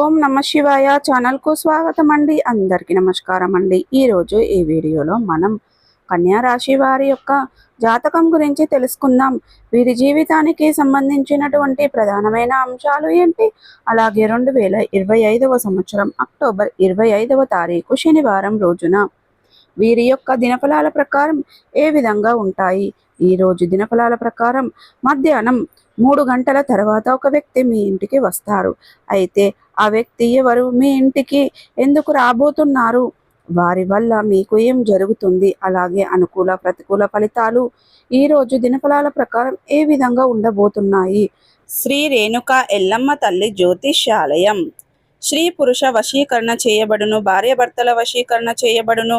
ఓం నమ శివాయ ఛానల్కు స్వాగతం అండి అందరికీ నమస్కారం అండి ఈరోజు ఈ వీడియోలో మనం కన్యా రాశి వారి యొక్క జాతకం గురించి తెలుసుకుందాం. వీరి జీవితానికి సంబంధించినటువంటి ప్రధానమైన అంశాలు ఏంటి? అలాగే రెండు వేల ఇరవై ఐదవ సంవత్సరం అక్టోబర్ ఇరవై ఐదవ తారీఖు శనివారం రోజున వీరి యొక్క దినఫలాల ప్రకారం ఏ విధంగా ఉంటాయి? ఈ రోజు దినఫలాల ప్రకారం మధ్యాహ్నం మూడు గంటల తర్వాత ఒక వ్యక్తి మీ ఇంటికి వస్తారు. అయితే ఆ వ్యక్తి ఎవరు? మీ ఇంటికి ఎందుకు రాబోతున్నారు? వారి వల్ల మీకు ఏం జరుగుతుంది? అలాగే అనుకూల ప్రతికూల ఫలితాలు ఈ రోజు దినఫలాల ప్రకారం ఏ విధంగా ఉండబోతున్నాయి? శ్రీ రేణుక ఎల్లమ్మ తల్లి జ్యోతిష్యాలయం. స్త్రీ పురుష వశీకరణ చేయబడును భార్యాభర్తల వశీకరణ చేయబడును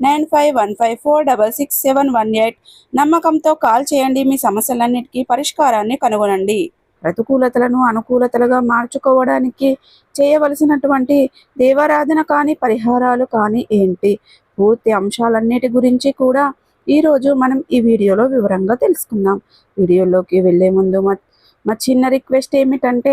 nine five one five four double six seven one eight నమ్మకంతో కాల్ చేయండి. మీ సమస్యలన్నిటికీ పరిష్కారాన్ని కనుగొనండి. ప్రతికూలతలను అనుకూలతలుగా మార్చుకోవడానికి చేయవలసినటువంటి దేవారాధన కానీ పరిహారాలు కానీ ఏంటి? పూర్తి అంశాలన్నిటి గురించి కూడా ఈరోజు మనం ఈ వీడియోలో వివరంగా తెలుసుకుందాం. వీడియోలోకి వెళ్ళే ముందు మా మా చిన్న రిక్వెస్ట్ ఏమిటంటే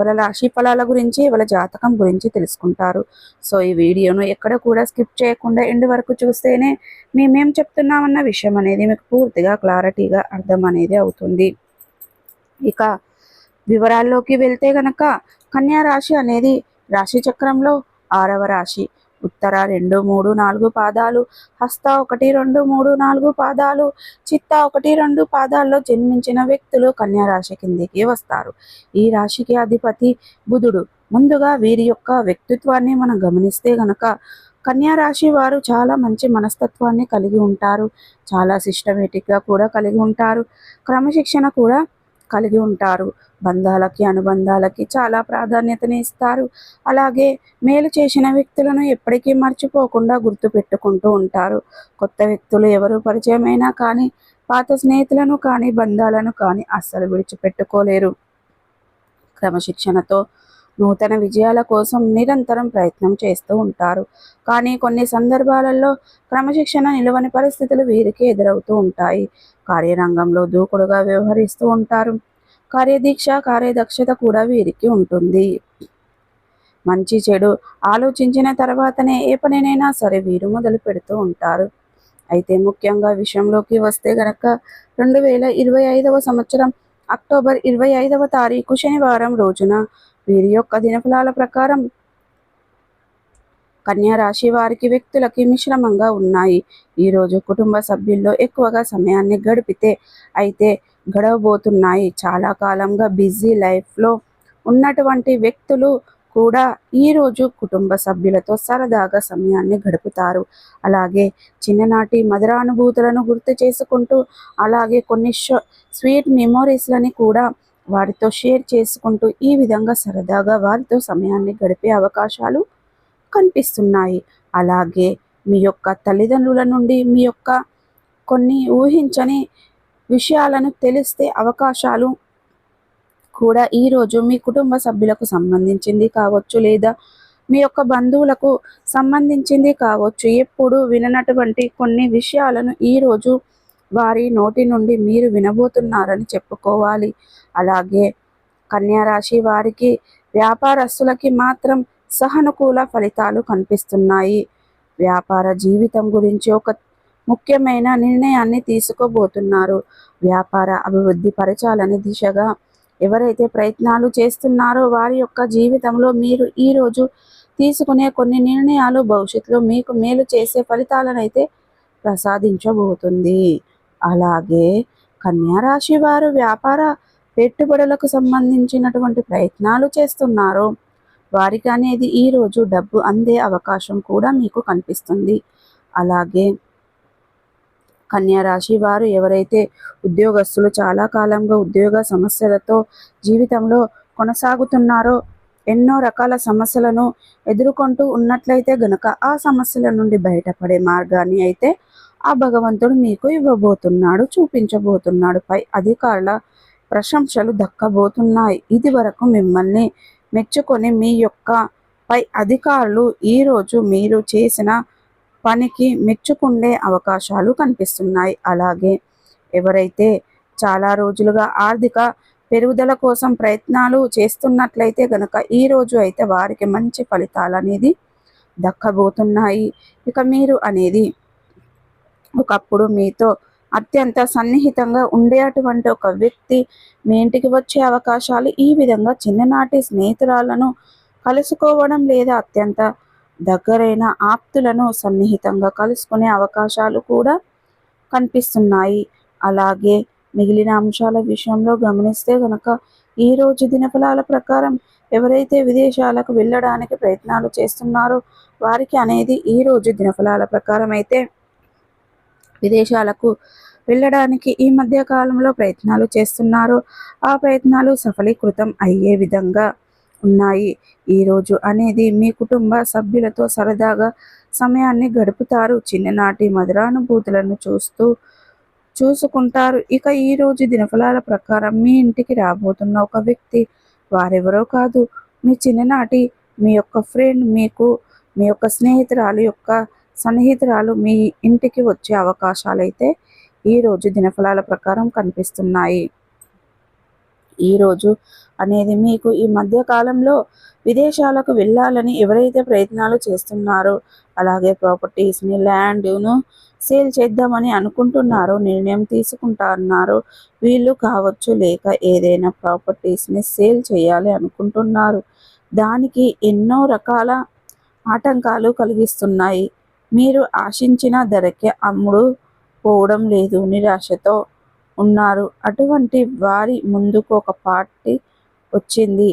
వాళ్ళ రాశి ఫలాల గురించి వాళ్ళ జాతకం గురించి తెలుసుకుంటారు. సో ఈ వీడియోను ఎక్కడ కూడా స్కిప్ చేయకుండా ఎండ్ వరకు చూస్తేనే మేమేం చెప్తున్నామన్న విషయం అనేది మీకు పూర్తిగా క్లారిటీగా అర్థం అనేది అవుతుంది. ఇక వివరాల్లోకి వెళ్తే గనక కన్యా రాశి అనేది రాశి చక్రంలో ఆరవ రాశి. ఉత్తర రెండు మూడు నాలుగు పాదాలు హస్త ఒకటి రెండు మూడు నాలుగు పాదాలు చిత్త ఒకటి రెండు పాదాల్లో జన్మించిన వ్యక్తులు కన్యా రాశి కిందికి వస్తారు. ఈ రాశికి అధిపతి బుధుడు. ముందుగా వీరి యొక్క వ్యక్తిత్వాన్ని మనం గమనిస్తే గనక కన్యా రాశి వారు చాలా మంచి మనస్తత్వాన్ని కలిగి ఉంటారు. చాలా సిస్టమేటిక్గా కూడా కలిగి ఉంటారు. క్రమశిక్షణ కూడా కలిగి ఉంటారు. బంధాలకి అనుబంధాలకి చాలా ప్రాధాన్యతని ఇస్తారు. అలాగే మేలు చేసిన వ్యక్తులను ఎప్పటికీ మర్చిపోకుండా గుర్తు పెట్టుకుంటూ ఉంటారు. కొత్త వ్యక్తులు ఎవరు పరిచయమైనా కానీ పాత స్నేహితులను కానీ బంధాలను కానీ అస్సలు విడిచిపెట్టుకోలేరు. క్రమశిక్షణతో నూతన విజయాల కోసం నిరంతరం ప్రయత్నం చేస్తూ ఉంటారు. కానీ కొన్ని సందర్భాలలో క్రమశిక్షణ నిలవని పరిస్థితులు వీరికి ఎదురవుతూ ఉంటాయి. కార్యరంగంలో దూకుడుగా వ్యవహరిస్తూ ఉంటారు. కార్యదీక్ష కార్యదక్షత కూడా వీరికి ఉంటుంది. మంచి చెడు ఆలోచించిన తర్వాతనే ఏ పనినైనా సరే వీరు మొదలు పెడుతూ ఉంటారు. అయితే ముఖ్యంగా విషయంలోకి వస్తే గనక రెండు వేల ఇరవై ఐదవ సంవత్సరం అక్టోబర్ ఇరవై ఐదవ తారీఖు శనివారం రోజున వీరి యొక్క దినఫలాల ప్రకారం కన్యా రాశి వారికి వ్యక్తులకి మిశ్రమంగా ఉన్నాయి. ఈరోజు కుటుంబ సభ్యుల్లో ఎక్కువగా సమయాన్ని గడిపితే అయితే గడవబోతున్నాయి. చాలా కాలంగా బిజీ లైఫ్లో ఉన్నటువంటి వ్యక్తులు కూడా ఈరోజు కుటుంబ సభ్యులతో సరదాగా సమయాన్ని గడుపుతారు. అలాగే చిన్ననాటి మధురానుభూతులను గుర్తు చేసుకుంటూ అలాగే కొన్ని స్వీట్ మెమోరీస్లని కూడా వారితో షేర్ చేసుకుంటూ ఈ విధంగా సరదాగా వారితో సమయాన్ని గడిపే అవకాశాలు కనిపిస్తున్నాయి. అలాగే మీ యొక్క తల్లిదండ్రుల నుండి మీ యొక్క కొన్ని ఊహించని విషయాలను తెలిస్తే అవకాశాలు కూడా ఈరోజు మీ కుటుంబ సభ్యులకు సంబంధించింది కావచ్చు లేదా మీ యొక్క బంధువులకు సంబంధించింది కావచ్చు. ఎప్పుడు విననటువంటి కొన్ని విషయాలను ఈరోజు వారి నోటి నుండి మీరు వినబోతున్నారని చెప్పుకోవాలి. అలాగే కన్యారాశి వారికి వ్యాపారస్తులకి మాత్రం సహనుకూల ఫలితాలు కనిపిస్తున్నాయి. వ్యాపార జీవితం గురించి ఒక ముఖ్యమైన నిర్ణయాన్ని తీసుకోబోతున్నారు. వ్యాపార అభివృద్ధి పరచాలని దిశగా ఎవరైతే ప్రయత్నాలు చేస్తున్నారో వారి యొక్క జీవితంలో మీరు ఈరోజు తీసుకునే కొన్ని నిర్ణయాలు భవిష్యత్తులో మీకు మేలు చేసే ఫలితాలను అయితే ప్రసాదించబోతుంది. అలాగే కన్యా రాశి వారు వ్యాపార పెట్టుబడులకు సంబంధించినటువంటి ప్రయత్నాలు చేస్తున్నారు. వారికి అనేది ఈరోజు డబ్బు అందే అవకాశం కూడా మీకు కనిపిస్తుంది. అలాగే కన్యా రాశి వారు ఎవరైతే ఉద్యోగస్తులు చాలా కాలంగా ఉద్యోగ సమస్యలతో జీవితంలో కొనసాగుతున్నారో ఎన్నో రకాల సమస్యలను ఎదుర్కొంటూ ఉన్నట్లయితే గనక ఆ సమస్యల నుండి బయటపడే మార్గాన్ని అయితే ఆ భగవంతుడు మీకు ఇవ్వబోతున్నాడు చూపించబోతున్నాడు. పై అధికారుల ప్రశంసలు దక్కబోతున్నాయి. ఇది వరకు మిమ్మల్ని మెచ్చుకొని మీ యొక్క పై అధికారులు ఈరోజు మీరు చేసిన పనికి మెచ్చుకుండే అవకాశాలు కనిపిస్తున్నాయి. అలాగే ఎవరైతే చాలా రోజులుగా ఆర్థిక పెరుగుదల కోసం ప్రయత్నాలు చేస్తున్నట్లయితే గనక ఈరోజు అయితే వారికి మంచి ఫలితాలు అనేది దక్కబోతున్నాయి. ఇక మీరు అనేది ఒకప్పుడు మీతో అత్యంత సన్నిహితంగా ఉండేటువంటి ఒక వ్యక్తి మీ ఇంటికి వచ్చే అవకాశాలు ఈ విధంగా చిన్ననాటి స్నేహితురాలను కలుసుకోవడం లేదా అత్యంత దగ్గరైన ఆప్తులను సన్నిహితంగా కలుసుకునే అవకాశాలు కూడా కనిపిస్తున్నాయి. అలాగే మిగిలిన అంశాల విషయంలో గమనిస్తే గనక ఈరోజు దినఫలాల ప్రకారం ఎవరైతే విదేశాలకు వెళ్ళడానికి ప్రయత్నాలు చేస్తున్నారో వారికి అనేది ఈరోజు దినఫలాల ప్రకారం అయితే విదేశాలకు వెళ్ళడానికి ఈ మధ్య కాలంలో ప్రయత్నాలు చేస్తున్నారు. ఆ ప్రయత్నాలు సఫలీకృతం అయ్యే విధంగా ఉన్నాయి. ఈరోజు అనేది మీ కుటుంబ సభ్యులతో సరదాగా సమయాన్ని గడుపుతారు. చిన్ననాటి మధురానుభూతులను చూస్తూ చూసుకుంటారు. ఇక ఈరోజు దినఫలాల ప్రకారం మీ ఇంటికి రాబోతున్న ఒక వ్యక్తి వారెవరో కాదు. మీ చిన్ననాటి మీ యొక్క ఫ్రెండ్ మీకు మీ యొక్క స్నేహితురాలు యొక్క సన్నిహితురాలు మీ ఇంటికి వచ్చే అవకాశాలు అయితే ఈరోజు దినఫలాల ప్రకారం కనిపిస్తున్నాయి. ఈరోజు అనేది మీకు ఈ మధ్యకాలంలో విదేశాలకు వెళ్ళాలని ఎవరైతే ప్రయత్నాలు చేస్తున్నారో అలాగే ప్రాపర్టీస్ని ల్యాండ్ను సేల్ చేద్దామని అనుకుంటున్నారో నిర్ణయం తీసుకుంటున్నారో వీళ్ళు కావచ్చు లేక ఏదైనా ప్రాపర్టీస్ని సేల్ చేయాలి అనుకుంటున్నారు. దానికి ఎన్నో రకాల ఆటంకాలు కలిగిస్తున్నాయి. మీరు ఆశించిన ధరకే అమ్ముడు పోవడం లేదు నిరాశతో ఉన్నారు. అటువంటి వారి ముందుకు ఒక పార్టీ వచ్చింది.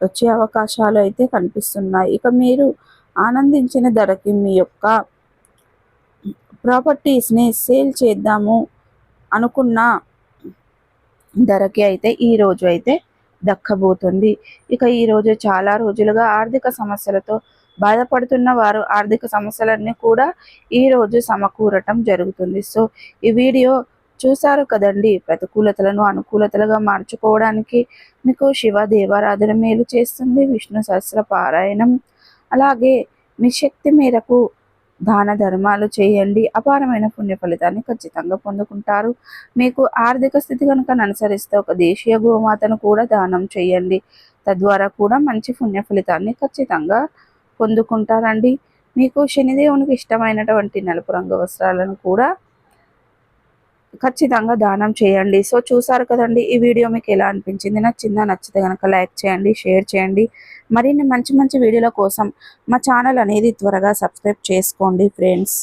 వచ్చే అవకాశాలు అయితే కనిపిస్తున్నాయి. ఇక మీరు ఆనందించిన ధరకి మీ యొక్క ప్రాపర్టీస్ని సేల్ చేద్దాము అనుకున్న ధరకి అయితే ఈరోజు అయితే దక్కబోతుంది. ఇక ఈరోజు చాలా రోజులుగా ఆర్థిక సమస్యలతో బాధపడుతున్న వారు ఆర్థిక సమస్యలన్నీ కూడా ఈరోజు సమకూరటం జరుగుతుంది. సో ఈ వీడియో చూశారు కదండి? ప్రతికూలతలను అనుకూలతలుగా మార్చుకోవడానికి మీకు శివ దేవారాధన మేలు చేస్తుంది. విష్ణు సహస్ర పారాయణం అలాగే మీ శక్తి మేరకు దాన ధర్మాలు చేయండి. అపారమైన పుణ్య ఫలితాన్ని ఖచ్చితంగా పొందుకుంటారు. మీకు ఆర్థిక స్థితి కనుక అనుసరిస్తే ఒక దేశీయ గోమాతను కూడా దానం చేయండి. తద్వారా కూడా మంచి పుణ్య ఫలితాన్ని ఖచ్చితంగా పొందుకుంటారండి. మీకు శనిదేవునికి ఇష్టమైనటువంటి నలుపు రంగు వస్త్రాలను కూడా ఖచ్చితంగా దానం చేయండి. సో చూసారు కదండి ఈ వీడియో మీకు ఎలా అనిపించింది? నచ్చిందా? నచ్చితే కనుక లైక్ చేయండి షేర్ చేయండి. మరిన్ని మంచి మంచి వీడియోల కోసం మా ఛానల్ అనేది త్వరగా సబ్స్క్రైబ్ చేసుకోండి ఫ్రెండ్స్.